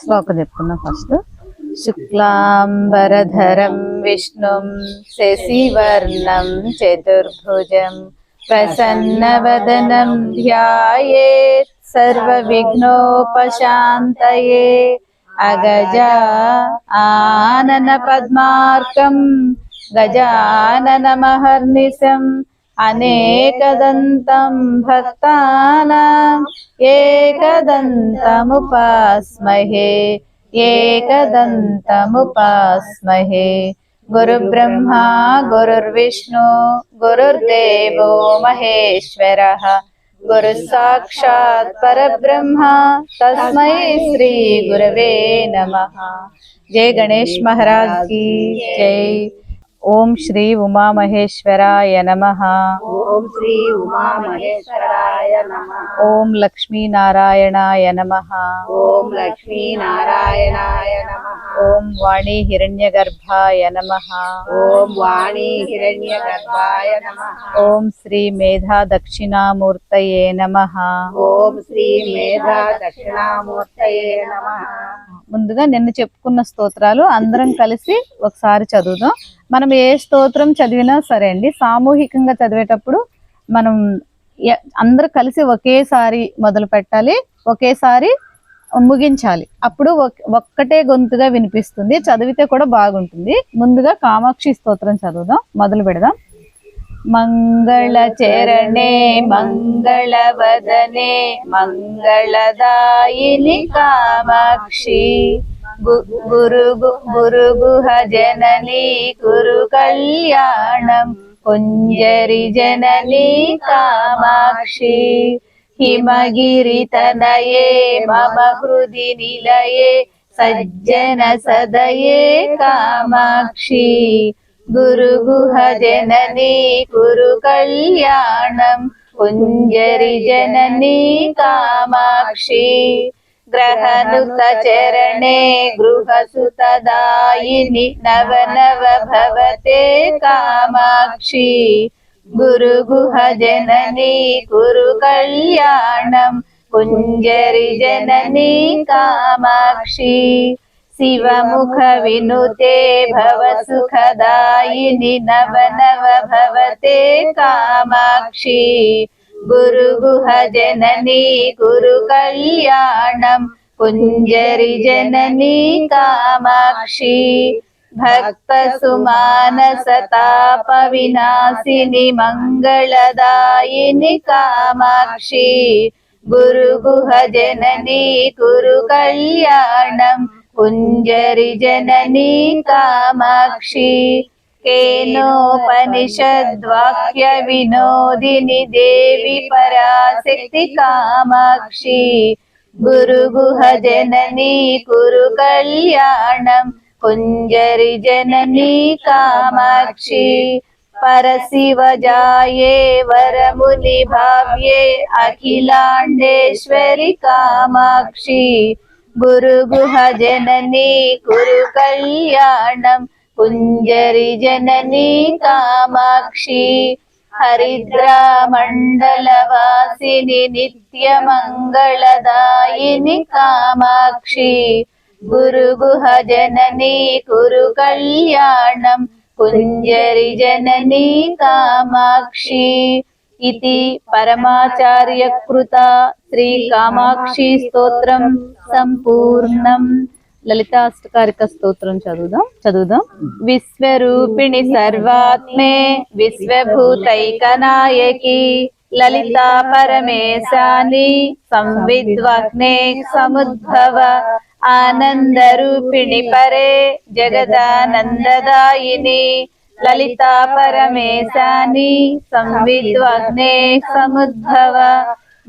శ్లోకం చెప్పుకుందాం ఫస్ట్. శుక్లాంబరధరం విష్ణుం శశివర్ణం చతుర్భుజం ప్రసన్నవదనం ధ్యాయేత్ సర్వవిఘ్నోపశాంతయే అగజ ఆనన పద్మార్కం గజానన మహర్నిశం अनेकदन्तं भक्तानाम् एकदन्तमुपास्महे एकदन्तमुपास्महे। गुरुब्रह्मा, गुरुर्विष्णु, गुरुर्देवो महेश्वरः। गुरुसाक्षात् परब्रह्मा, तस्मै श्रीगुरवे नमः। जय गणेश महाराज की जय। ఓం శ్రీ ఉమా మహేశ్వరాయ నమః ఓం శ్రీ ఉమా మహేశ్వరాయ నమ ఓం లక్ష్మీనారాయణాయ నమః ఓం లక్ష్మీ నారాయణాయ నమ ఓం వాణి హిరణ్యగర్భాయ నమః ఓం వాణి హిరణ్య గర్భాయ నమ ఓం శ్రీ మేధా దక్షిణామూర్తయే నమః ఓం శ్రీ మేధా దక్షిణామూర్తయే నమ ముందుగా నిన్న చెప్పుకున్న స్తోత్రాలు అందరం కలిసి ఒకసారి చదువుదాం. మనం ఏ స్తోత్రం చదివినా సరే అండి సామూహికంగా చదివేటప్పుడు మనం ఎ- అందరూ కలిసి ఒకేసారి మొదలు పెట్టాలి ఒకేసారి ముగించాలి. అప్పుడు ఒక్కటే గొంతుగా వినిపిస్తుంది చదివితే కూడా బాగుంటుంది. ముందుగా కామాక్షి స్తోత్రం చదువుదాం మొదలు పెడదాం. మంగళ చరణే మంగళ వదనే మంగళదాయిని కామాక్షి. గు- గురు గు- గురు గుహ జనని కురు కళ్యాణం కుంజరి జనని కామాక్షి. गुरुगृहजननी गुरुकल्याणम् पुञ्जरिजननी कामाक्षी। ग्रहनुतचरणे गृहसुतदायिनि नव नव भवते कामाक्षी। गुरुगृहजननी गुरुकल्याणम् पुञ्जरिजननी कामाक्षी। शिव मुख विनुते भव सुखदायिनि नव नव भवते कामाक्षी। गुरुगुह जननी गुरुकल्याणम् पुञ्जरि जननी कामाक्षी। भक्तसुमानसतापविनाशिनि मङ्गलदायिनि कामाक्षी। गुरुगुह जननी गुरुकल्याणम् पुञ्जरिजननी कामाक्षी केनोपनिषद्वाक्यविनोदिनि देवी पराशक्ति कामाक्षी गुरुगुहजननी कुरु कल्याणम् कुञ्जरिजननी कामाक्षी परशिव जाये वर वरमुनिभाव्ये अखिलाण्डेश्वरि कामाक्षी ഗുരുഗുഹ ജനനീ കുരു കല്യാണം. കുഞ്ചരി ജനനീ കാമാക്ഷി. ഹരിദ്രാമണ്ഡലവാസിനി നിത്യമംഗളദായിനി കാമാക്ഷി. ഗുരുഗുഹ ജനനീ കുരു കല്യാണം. കുഞ്ചരി ജനനീ കാമാക്ഷി. इति జనని ఇది పరమాచార్య కృత శ్రీ కామాక్షి స్తోత్రం సంపూర్ణం లలితాష్టకారిక స్తోత్రం చదువుదాం చదువుదాం విశ్వరూపిణి సర్వాత్మే విశ్వభూతైకనాయకి లలితా పరమేశాని సంవిద్వాగ్నే సముద్భవ ఆనందరూపిణి పరే జగదానందదాయిని లలితా పరమేశాని సంవిద్వగ్నే సముద్భవ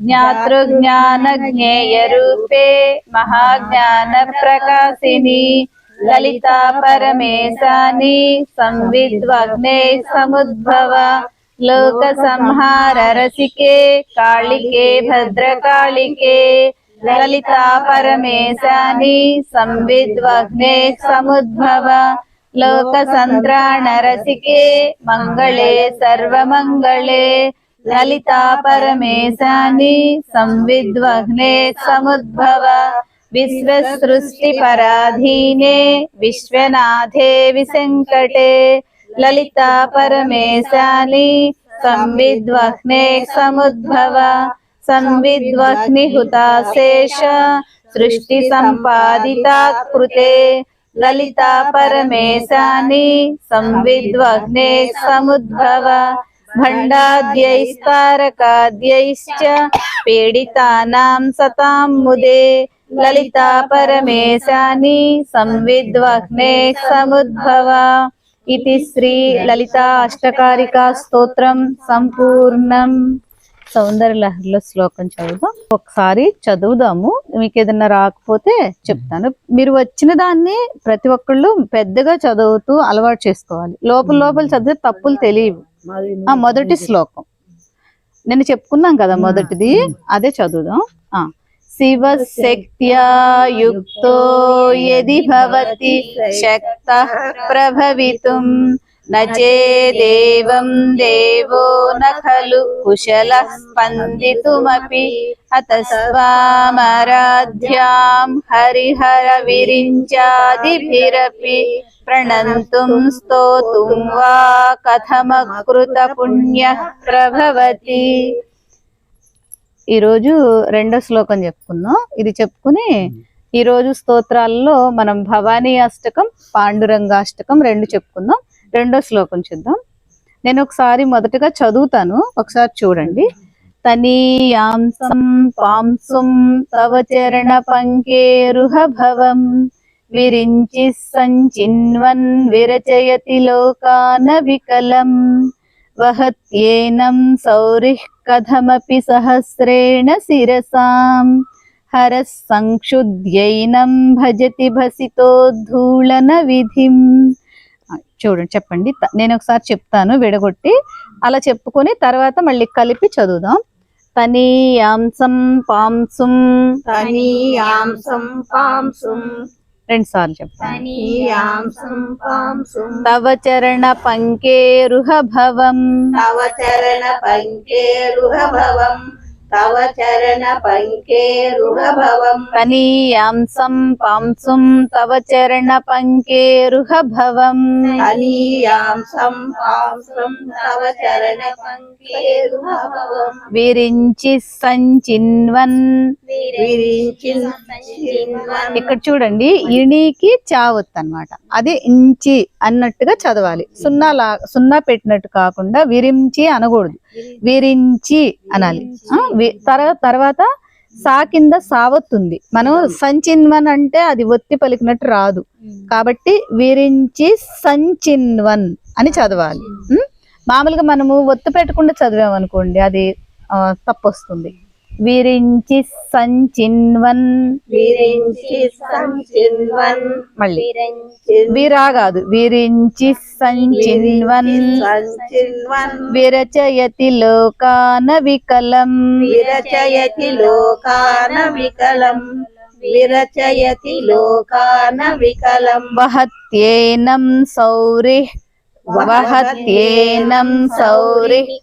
జ్ఞాతృజ్ఞాన జ్ఞేయ రూపే మహాజ్ఞాన ప్రకాశిని లలితా పరమేశాని సంవిద్వగ్నే సముద్భవ లోక సంహార రసికే కాళికే భద్రకాళికే లలితా పరమేశాని సంవిద్వగ్నే సముద్భవ లోక సంత్రాణ రసికే మంగళే సర్వమంగళే లలితా పరమేశాని సంవిద్వగ్నే సముద్భవ విశ్వసృష్టిపరాధీనే విశ్వనాథే విశంకటే లలితా పరమేశాని సంవిద్వహ్నే సముద్భవ సంవిద్వహ్ని హుతాశేష సృష్టి సంపాదితా కృతే లలితా పరమేశాని సంవిద్వహ్నే సముద్భవ భండాద్యైస్తారకాద్యైశ్చ పీడితానాం సతాం ముదే. లలితా పరమేశాని సంవిద్వహ్నే సముద్భవ. ఇది శ్రీ సౌందర్య లహరిలో శ్లోకం చదువుదాం. ఒకసారి చదువుదాము. మీకు ఏదైనా రాకపోతే చెప్తాను. మీరు వచ్చిన దాన్ని ప్రతి ఒక్కళ్ళు పెద్దగా చదువుతూ అలవాటు చేసుకోవాలి. లోపల లోపల చదివితే తప్పులు తెలియవు. ఆ మొదటి శ్లోకం. నేను చెప్పుకున్నాం కదా మొదటిది. అదే చదువుదాం. ఆ. శివ శక్త్యా యుక్తో యది భవతి శక్త ప్రభవితుం. నేదేవం దేవో న ఖలు కుశల స్పందితుమపి అతస్వామరాధ్యాం హరిహర విరించాదిభిరపి ప్రణంతుం స్తోతుం వా కథమకృత పుణ్య ప్రభవతి. ఈరోజు రెండో శ్లోకం చెప్పుకుందాం. ఇది చెప్పుకుని ఈ రోజు స్తోత్రాల్లో మనం భవానీ అష్టకం పాండురంగాష్టకం రెండు చెప్పుకుందాం. రెండో శ్లోకం చూద్దాం. నేను ఒకసారి మొదటగా చదువుతాను ఒకసారి చూడండి. తనీయాంసం పాంసుం తవ చరణ పంకేరుహ భవం. విరించి సంచిన్వన్ విరచయతి లోకాన వికలం. వహత్యేనం సౌరిః కథమపి సహస్రేణ శిరసాం. హర సంక్షుద్యైనం భజతి భసితోద్ధూళన విధిం. చూడండి చెప్పండి. నేను ఒకసారి చెప్తాను విడగొట్టి అలా చెప్పుకొని తర్వాత మళ్ళీ కలిపి చదువుదాం. తనీయాంసం పాంసుం తనీయాంసం పాంసుం రెండు సార్లు చెప్తాను. తవ చరణ పంకేరుహ భవం. తవ చరణ పంకేరుహ భవం. తవ చరణ పంకేరుహ భవం విరించి సంచిన్వన్ ఇక్కడ చూడండి ఇణికి చావొత్తు అన్నమాట. అది ఇంచి అన్నట్టుగా చదవాలి. సున్నా లా సున్నా పెట్టినట్టు కాకుండా విరించి అనకూడదు. విరించి అనాలి. తర్వాత సా కింద సావత్తుంది. మనం సంచిన్వన్ అంటే అది ఒత్తి పలికినట్టు రాదు. కాబట్టి విరించి సంచిన్వన్ అని చదవాలి? మామూలుగా మనము ఒత్తు పెట్టకుండా చదివామనుకోండి అది ఆ, తప్పు వస్తుంది విరించి సంచిన్వన్. విరించి సంచిన్వన్. మళ్ళీ. విరా కాదు విరించి సంచిన్వన్. సంచిన్వన్. విరచయతి లోకాన వికలం. విరచయతి లోకాన వికలం. విరచయతి లోకాన వికలం. వహత్యేనం సౌరి. వహత్యేనం సౌరి.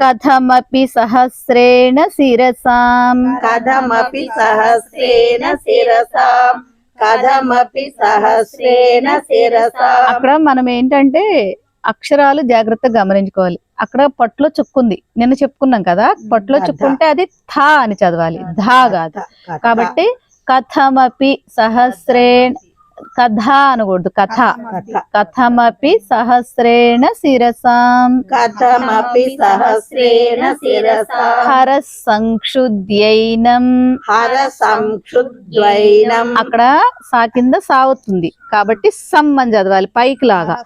కథమపి సహస్రేణ శిరసాం కథమపి సహస్రేణ శిరసాం కథమపి సహస్రేణ శిరసాం అక్కడ మనం ఏంటంటే అక్షరాలు జాగ్రత్తగా గమనించుకోవాలి. అక్కడ పట్లో చుక్కుంది నిన్న చెప్పుకున్నాం కదా పట్లో చుక్కుంటే అది థా అని చదవాలి. ధా కాదు. కాబట్టి కథమపి సహస్రేణ కథ అనకూడదు కథ. కథమపి సహస్రేణ శిరసాం. కథమపి సహస్రేణ శిరసాం. హర సంక్షుద్యైనం హర సంక్షుద్వైనం అక్కడ సా కింద సావుతుంది కాబట్టి సమ్ అని చదవాలి పైకి లాగా.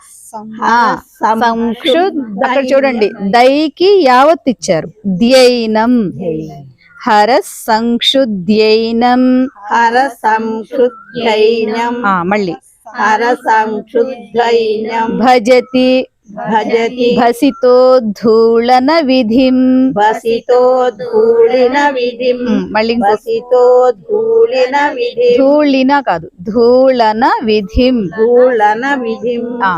ఆ, సంక్షుద్. అక్కడ చూడండి దైకి యావత్ ఇచ్చారు. ధ్యైనం. హర సంక్షుద్యైనం హర సంక్షుద్వైనం ఆ మళ్ళీ హర సంక్షుద్వైనం భజతి భజతి భసితోద్ధూళన విధిం వసితో ధూళిన విధిం మళ్ళీ వసితో ధూళిన విధి ధూళిన కాదు ధూళన విధిం ధూళన విధిం ఆ,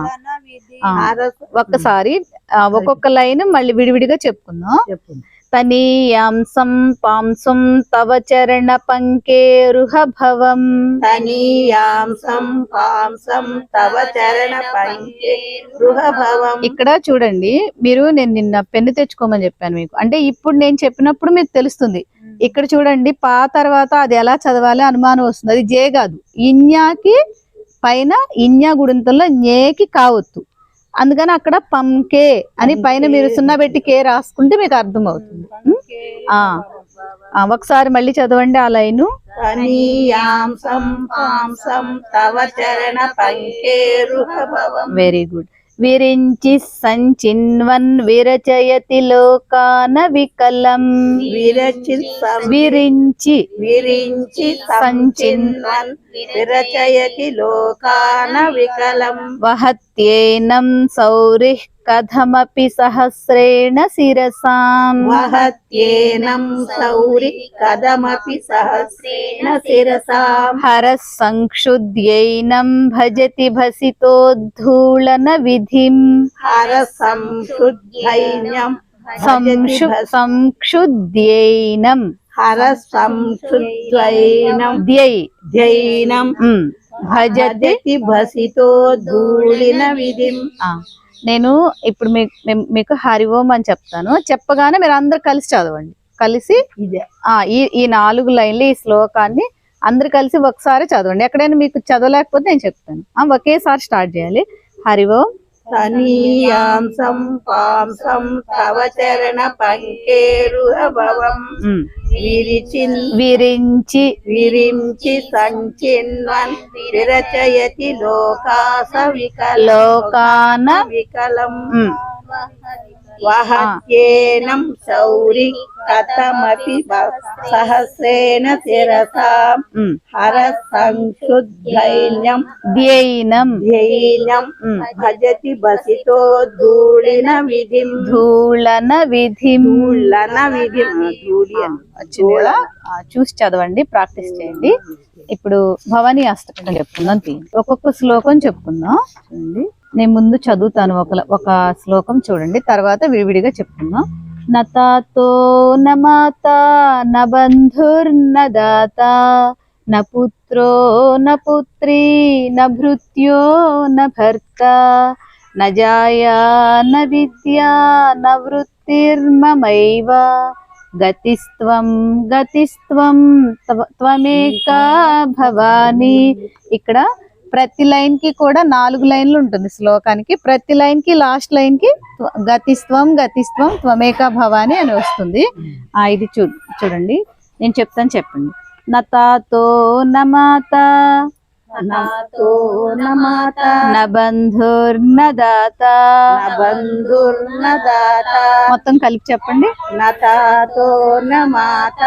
ఒక్కసారి ఒక్కొక్క లైన్ మళ్ళీ విడివిడిగా చెప్పుకుందాం. తనీయాంసం పాంసం తవ చరణ పంకేరుహ భవం తనీయాంసం పాంసం తవ చరణ పంకే గృహభవం ఇక్కడ చూడండి మీరు నేను నిన్న పెన్ను తెచ్చుకోమని చెప్పాను మీకు. అంటే ఇప్పుడు నేను చెప్పినప్పుడు మీకు తెలుస్తుంది. ఇక్కడ చూడండి పా తర్వాత అది ఎలా చదవాలి అనుమానం వస్తుంది. అది జే కాదు. ఇన్యాకి పైన ఇన్యా గుడింతల్లో నేకి కావద్దు అందుకని అక్కడ పంకే అని పైన మీరు సున్నా పెట్టి కే రాసుకుంటే మీకు అర్థం అవుతుంది ఒకసారి మళ్ళీ చదవండి ఆ లైను. వెరీ గుడ్ విరించి సంచిన్వన్ విరచయతి లోకాన వికలం. విరచి విరించి విరించి సంచిన్వన్ విరచయతి లోకాన వికలం. వహత్యేనం సౌరిః కథమపి సహస్రేణ శిరసాం వహత్యేనం సౌరి కదమపి సహస్రేణ శిరసాం హర సంక్షుద్యైనం భజతి భసితోద్ధూళన విధిం హర సంశుద్ధైన్యం సంక్షు సంక్షుద్యైనం హర సంశుద్ధైనం ద్యై జైనం ఉమ్, భజతి నేను ఇప్పుడు మీకు మీకు హరి ఓం అని చెప్తాను. చెప్పగానే మీరు అందరు కలిసి చదవండి. కలిసి ఈ ఈ నాలుగు లైన్లు ఈ శ్లోకాన్ని అందరు కలిసి ఒకసారి చదవండి. ఎక్కడైనా మీకు చదవలేకపోతే నేను చెప్తాను. ఒకేసారి స్టార్ట్ చేయాలి. హరి ఓం. తనీయాంసం పాంసం తవ చరణ పంకేరుహ భవం ఉమ్, విరిచిన్ విరించి విరించి సంచిన్వన్ విరచయతి లోకాస వికల లోకాన వికలం వహత్యేనం శౌరి కథమపి సహస్రేణ శిరసాం హర సంశుద్ధైన్యం ధ్యైనం ధ్యైనం ఉమ్, భజతి బసితో ధూళిన విధిం ధూళన విధిం ధూళన విధిం ధూళి చూసి చదవండి ప్రాక్టీస్ చేయండి. ఇప్పుడు భవానీ అష్టకం చెప్పుకుందాం ఒక్కొక్క శ్లోకం చెప్పుకుందాం చూడండి. నేను ముందు చదువుతాను ఒక ఒక శ్లోకం చూడండి తర్వాత విడివిడిగా చెప్పుకుందాం నతాతో నమాత న బంధుర్న దాత న పుత్రో న పుత్రీ న భృత్యో న భర్త న జాయా న విద్యా న వృత్తిర్మమైవ గతిస్త్వం గతిస్త్వం త్వ- త్వమేకా భవాని ఇక్కడ ప్రతి లైన్కి కూడా నాలుగు లైన్లు ఉంటుంది శ్లోకానికి. ప్రతి లైన్కి లాస్ట్ లైన్కి త్వ- గతిస్త్వం గతిస్త్వం త్వమేకా భవాని అని వస్తుంది. ఆ ఇది చూ చూడండి. నేను చెప్తాను చెప్పండి. నతాతో నమాత న బంధుర్న దాత న బంధుర్న దాత మొత్తం కలిపి చెప్పండి. నతాతో నమాత.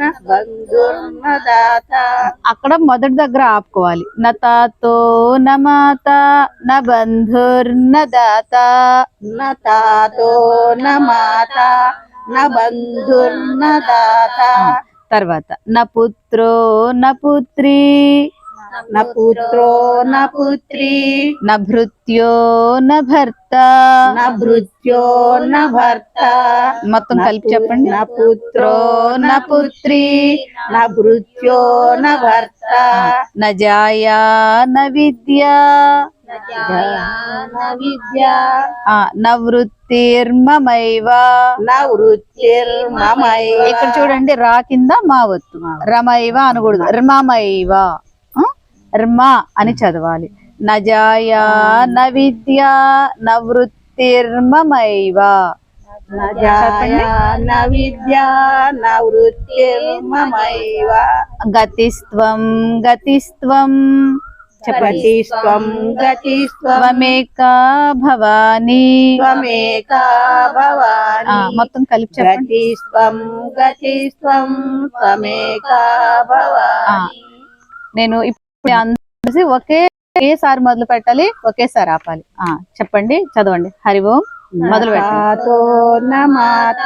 న బంధుర్న దాత అక్కడ మొదటి దగ్గర ఆపుకోవాలి. నతాతో నమాత న బంధుర్న దాత నతాతో నమాత. న బంధుర్న దాత తర్వాత న పుత్రో న పుత్రి. న పుత్రో న పుత్రి న భృత్యో న భర్త. న భృత్యో న భర్త. మొత్తం కలిపి చెప్పండి. న పుత్రో న పుత్రి న భృత్యో న భర్త. న జాయా న విద్య. ఇక్కడ చూడండి రా కింద మా వత్తు రమైవ అనకూడదు. రమైవ. ఆ? రమా అని చదవాలి. నజాయా న విద్య న వృత్తిర్మమైవ. గతిస్త్వం గతిస్త్వం. చెప్పండి గతిస్త్వం గతిస్త్వం. త్వమేకా భవాని. త్వమేకా ఆ, భవాని మొత్తం కలిపి చెప్పండి. గతిస్త్వం గతిస్త్వం త్వమేకా ఆ, భవాని. నేను ఇప్పుడు అందరూ కలిసి ఒకే ఒకేసారి మొదలు పెట్టాలి ఒకేసారి ఆపాలి. ఆ చెప్పండి చదవండి. హరి ఓం మొదలు న మాత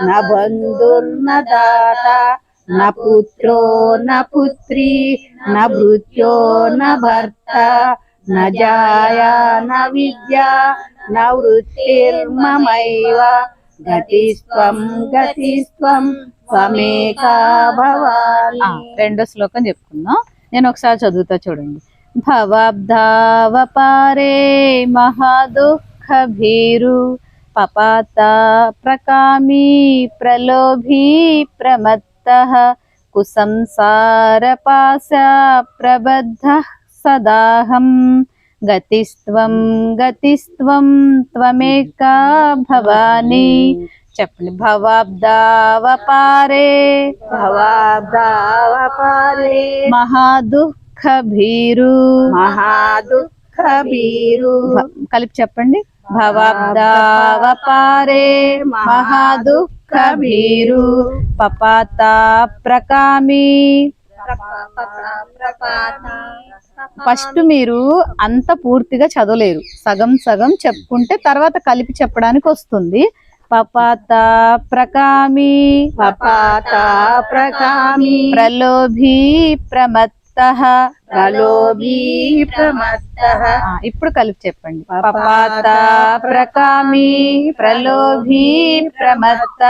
న బంధుర్న దాత న పుత్రో న పుత్రి న భృత్యో న భర్త న జాయ న విద్య న వృత్తిర్మమైవ గతిస్త్వం త్వమేకా భవాని ఆ, రెండో శ్లోకం చెప్పుకుందాం. నేను ఒకసారి చదువుతా చూడండి. భవాబ్ధావపారే మహాదుఃఖ భీరు పపాత ప్రకామీ ప్రలోభీ ప్రమత్త కుసంసారపాశ ప్రబద్ధ సదాహం గతిస్త్వం గతిస్త్వం త్వమేకా భవాని చెప్పండి. భవాబ్దావపారే భవాబ్దావపారే మహాదుఃఖ భీరు మహాదుఃఖ భీరు కలిపి చెప్పండి. భవాబ్దావపారే మహాదుఃఖ భీరు పపాత ప్రకామి. ఫస్ట్ మీరు అంత పూర్తిగా చదవలేరు. సగం సగం చెప్పుకుంటే తర్వాత కలిపి చెప్పడానికి వస్తుంది. పపాత ప్రకామి పపాత ప్రకామి ప్రలోభీ ప్రమత్త ప్రలోభీ ప్రమత్త ఇప్పుడు కలిపి చెప్పండి. పపాత ప్రకామి ప్రలోభీ ప్రమత్త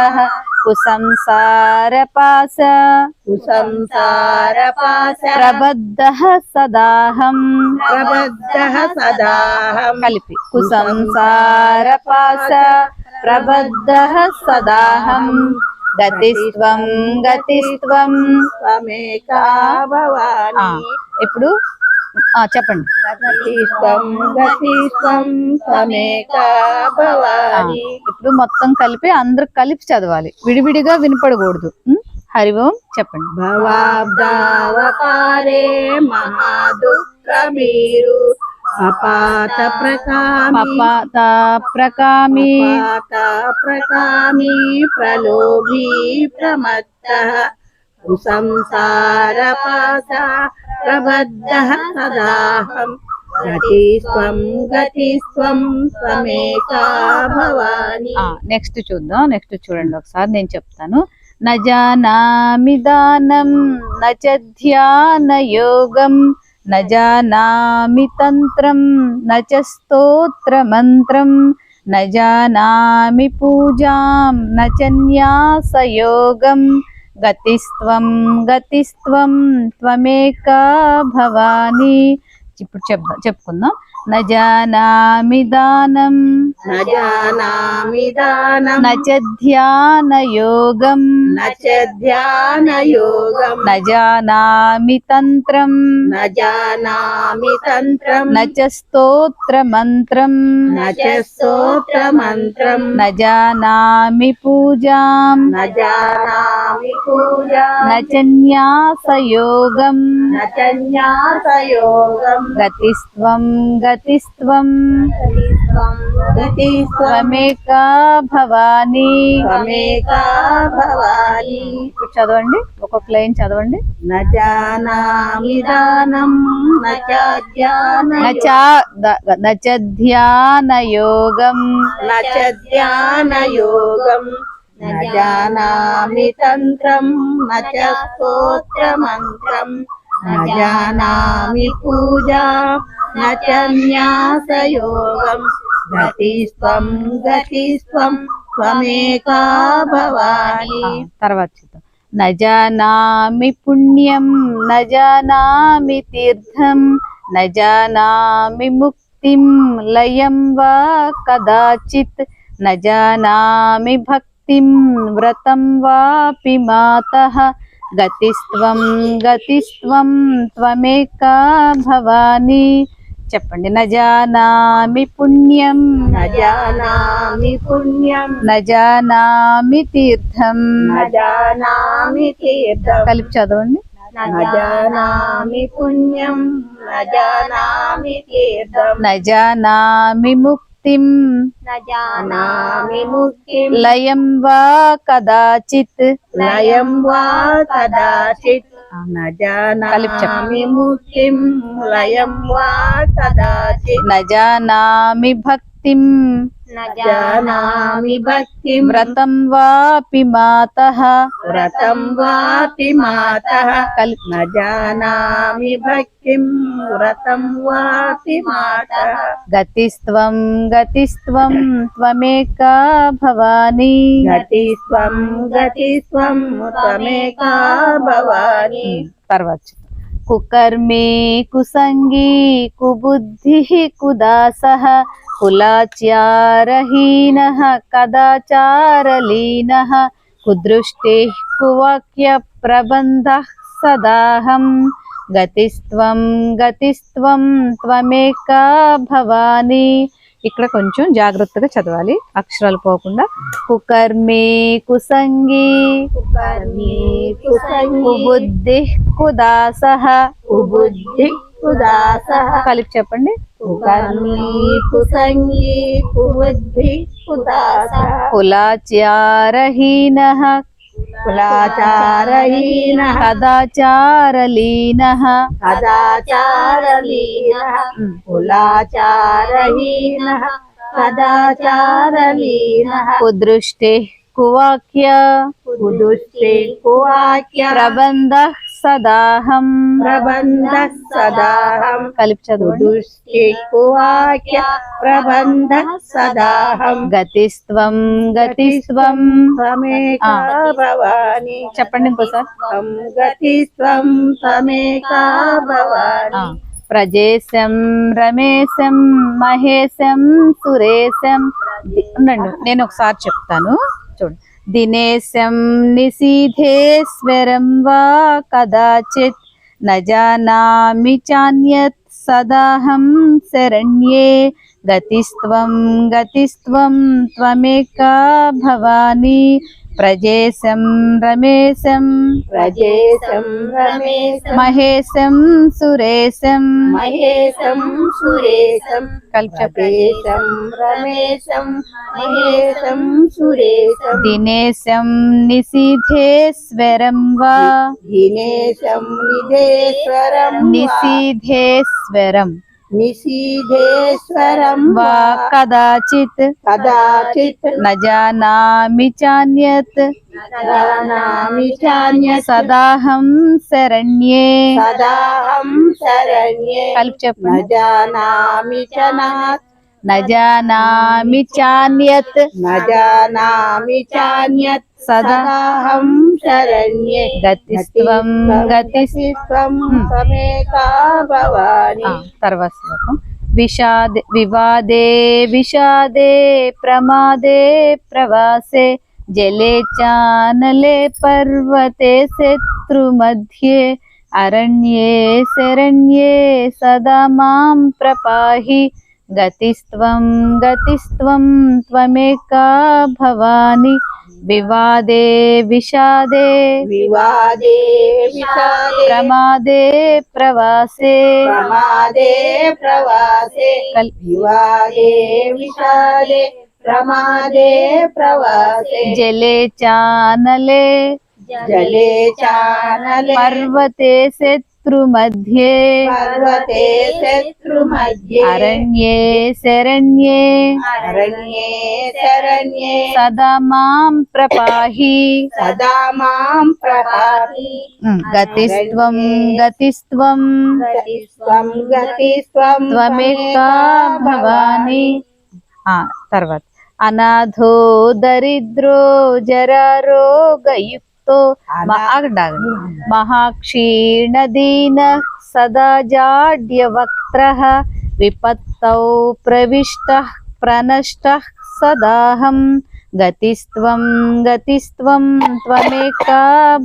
కుసంసార పాస కుసంసార పాశ ప్రబద్ధ సదాహం ప్రబద్ధ సదాహం కలిపి. కుసంసార ప్రబద్ధ సదాహం ఆ, భవాని ఇప్పుడు చెప్పండి ఇప్పుడు మొత్తం కలిపి అందరు కలిపి చదవాలి. విడివిడిగా వినపడకూడదు? హరి ఓం చెప్పండి. భవాబ్దావపారే మహాదుఃఖమీరు। అపాత ప్రకామి. పపాత ప్రకామి. అపాత ప్రకామి ప్రలోభీ ప్రమత్త. కుసంసార పాశ ప్రబద్ధ సదాహం గతిస్వం గతిస్వం త్వమేకా భవాని. నెక్స్ట్ చూద్దాం. నెక్స్ట్ చూడండి ఒకసారి నేను చెప్తాను. నజానామి దానం నచ ధ్యాన యోగం. నజానామి తంత్రం నచ స్తోత్ర మంత్రం నజానామి పూజాం నచ న్యాస యోగం గతిస్త్వం గతిస్త్వం త్వమేకా భవాని. ఇప్పుడు చెప్దాం చెప్పుకుందాం. न जानामि दानम् न जानामि दानम् न च ध्यानयोगम् न च ध्यानयोगम् न जानामि तन्त्रम् न जानामि तन्त्रम् न च स्तोत्रमन्त्रम् न च स्तोत्रमन्त्रम् न जानामि पूजाम् न जानामि पूजा न च न्यासयोगम् न च न्यासयोगम् गतिस्त्वं गति गतिस्त्वं त्वमेका भवानी त्वमेका भवानि ఇప్పుడు చదవండి ఒక్కొక్క లైన్ చదవండి न जानामि दानं न च ध्यान न च द- न च ध्यानयोगं न च ध्यानयोगं न जानामि तन्त्रं न च स्तोत्रमन्त्रं न जानामि पूजा न च न्यासयोगम् गतिस्त्वं गतिस्त्वं त्वमेका भवानि। तर्वाचित् न जानामि पुण्यं, न जानामि तीर्थं न जानामि मुक्तिं, लयं वा कदाचित्। न जानामि भक्तिं, व्रतं वापि मातः। గతిత్వం గతిత్వం త్వమేకా భవాని. చెప్పండి నజానామి పుణ్యం. నజానామి పుణ్యం. నజానామి తీర్థం. నజానామి తీర్థం. కలిపి చదవండి. నజానామి పుణ్యం. నజానామి తీర్థం. నజానామి ముక్తి. मुक्तिं न जानामि मुक्तिं लयं वा कदाचित् लयं वा कदाचित् न जानामि मुक्तिं लयं वा कदाचित् न जानामि भक्तिम् न जानामि भक्तिं। व्रतं वापि मातः। व्रतं वापि मातः। न जानामि भक्तिं। व्रतं वापि मातः। गतिस्त्वं गतिस्त्वं त्वमेका भवानी। गतिस्त्वं गतिस्त्वं त्वमेका भवानी। सर्वच्छ कुकर्मे कुसङ्गी कुबुद्धिः कुदासः। కులాచారహీన కదాచారలీన కుదృష్టి కువాక్య ప్రబంధ సదాహం గతిస్త్వం గతిస్త్వం త్వమేకా భవాని ఇక్కడ కొంచెం జాగ్రత్తగా చదవాలి అక్షరాలు పోకుండా కుకర్మే కుసంగి कर्मी कुसंगी కుబుద్ధి కుదాస कुबुद्धि कुदासः కలిపి చెప్పండి. కుకర్మి కుసంగి కుబుద్ధి కుదాసः। కులాచారహీన। కులాచారహీన। కదాచారలీన। కదాచారలీన। కులాచారహీన। కదాచారలీన। కుదృష్టి కువాక్య। కుదుష్టి కువాక్య। ప్రబంధ సదాహం. ప్రబంధ సదాహం. కలిపి చదవండి కుదుష్టి కువాక్య ప్రబంధ సదాహం. గతిస్త్వం గతిస్త్వం. త్వమేకా భవాని. చెప్పండి ఇంకోసారి త్వం గతిస్త్వం త్వమేకా భవాని. ప్రజేశం రమేశం మహేశం సురేశం. ఉండండి నేను ఒకసారి చెప్తాను. చూడండి దినేశం నిశీధేశ్వరం వా కదాచిత్ న జానామి చాన్యత్ సదాహం శరణ్యే గతిస్త్వం గతిస్త్వం త్వమేకా భవాని ప్రజేశం రమేశం ప్రజేశం రమేశం మహేశం సురేశం మహేశం సురేశం కలిపి చెప్పండి ప్రజేశం రమేశం మహేశం సురేశం దినేశం నిశీధేశ్వరం వా దినేశం నిధేశ్వరం నిశీధేశ్వరం निषीधेश्वरं वा कदाचित् कदाचित् न जानामि चान्यत् जानामि चान्यत् सदाहं शरण्ये सदाहं शरण्ये न जानामि జానామి చ నా- న జానామి చాన్యత్ న జానామి చాన్యత్ సదా సదాహం శరణ్యే గతిస్త్వం గతిస్ గతిస్త్వం సమేకా భవాని ఆ, తర్వాత శ్లోకం విషాదే వివాదే విషాదే ప్రమాదే ప్రవాసే జలే చానలే పర్వతే गतिस्व गतिस्त्वं त्वमेका भवानि। विवादे विषादे। विवादे विषादे। प्रमादे प्रवासे। प्रमादे प्रवासे। विवादे विषादे। प्रमादे प्रवासे। जले चानले। जले चानले। पर्वते से शत्रुमध्ये। पर्वते शत्रुमध्ये। अरण्ये शरण्ये। अरण्ये शरण्ये। सदा माँ प्रपाहि। सदा माँ प्रपाहि। गतिस्त्वं गतिस्त्वं। गतिस्त्वं गतिस्त्वं त्वमेका भवानि। तरवत अनाथो दरिद्रो जरारोगयुक् గతిస్వం గతిస్వం జరారోగయుక్తో ఆగండి మహాక్షీణదీన సదా జాడ్యవక్త్ర విపత్తౌ ప్రవిష్ట ప్రనష్ట సదాహం గతిస్త్వం గతిస్త్వం త్వమేకా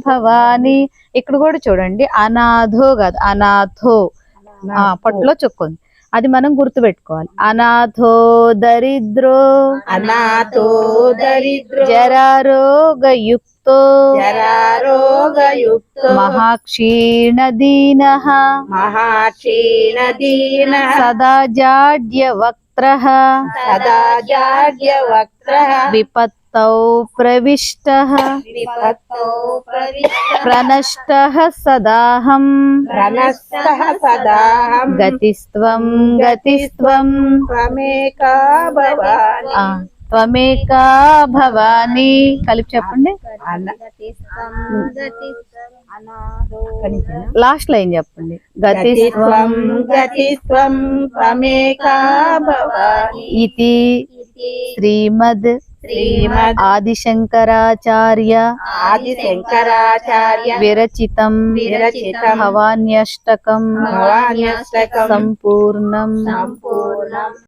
భవాని. ఇక్కడ కూడా చూడండి అనాథో కాదు అనాథో. పట్టులో చొక్కుంది. అది మనం గుర్తుపెట్టుకోవాలి. అనాథో దరిద్రో అనాథో దరిద్రో జరారోగయుక్తో జరారోగయుక్తో మహాక్షీణ దీన సదా జాడ్యవక్త్ర సదా జాడ్య వక్ర విపత్తౌ విపత్తౌ ప్రవిష్టः విపత్తౌ ప్రవిష్ట ప్రణష్టः సదాహం ప్రణస్తః సదాహం గతిస్త్వం గతిస్త్వం త్వమేకా భవాని ఆ, త్వమేకా భవాని కలిపి చెప్పండి। లాస్ట్ లైన్ చెప్పండి। గతిస్త్వం గతిత్వం త్వమేకా భవాని ఇతి శ్రీమద్ శ్రీమద్ ఆదిశంకరాచార్య ఆది శంకరాచార్య విరచితం విరచితం భవాన్యష్టకం భవాన్యష్టకం సంపూర్ణం సంపూర్ణం